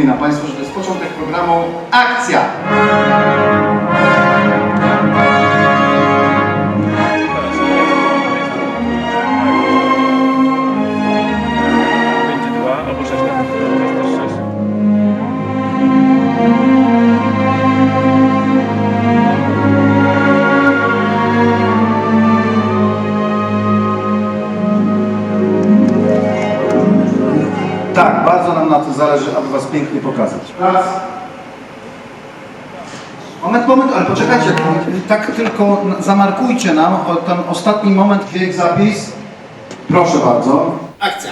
przypomina Państwu, że to jest początek programu Akcja! Bardzo nam na to zależy, aby was pięknie pokazać. Raz. Moment, moment, ale poczekajcie, tak tylko zamarkujcie nam ten ostatni moment, dźwięk, zapis. Proszę bardzo. Akcja.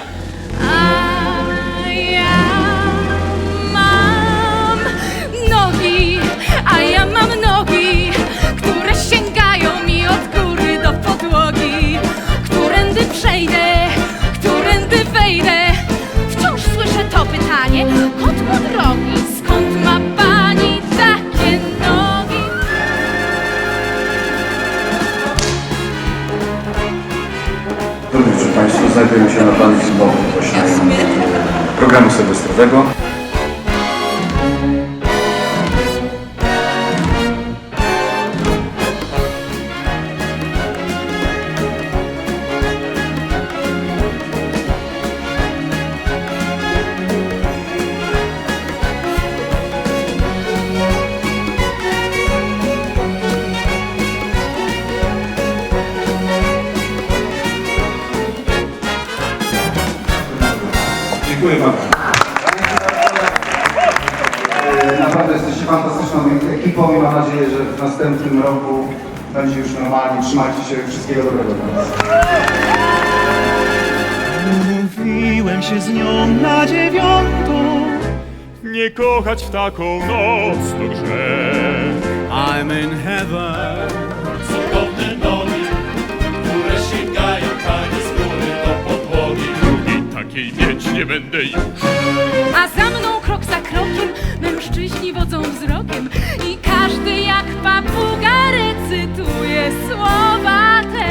Państwu, znajdujemy się na planie filmowym właśnie programu sylwestrowego. Dziękuję bardzo. E, Naprawdę jesteście fantastyczną ekipą i mam nadzieję, że w następnym roku będzie już normalnie. Trzymajcie się, wszystkiego dobrego dla Was. Umówiłem się z nią na dziewiątą Nie kochać w taką noc to grzech I'm in heaven takiej mieć nie będę już A za mną krok za krokiem mężczyźni wodzą wzrokiem. I każdy jak papuga recytuje słowa te.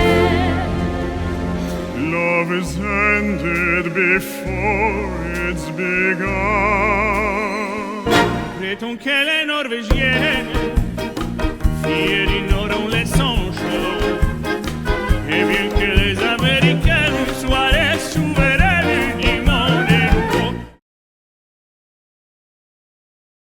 Love is ended before it's begun Reton che le norvegiene Fieri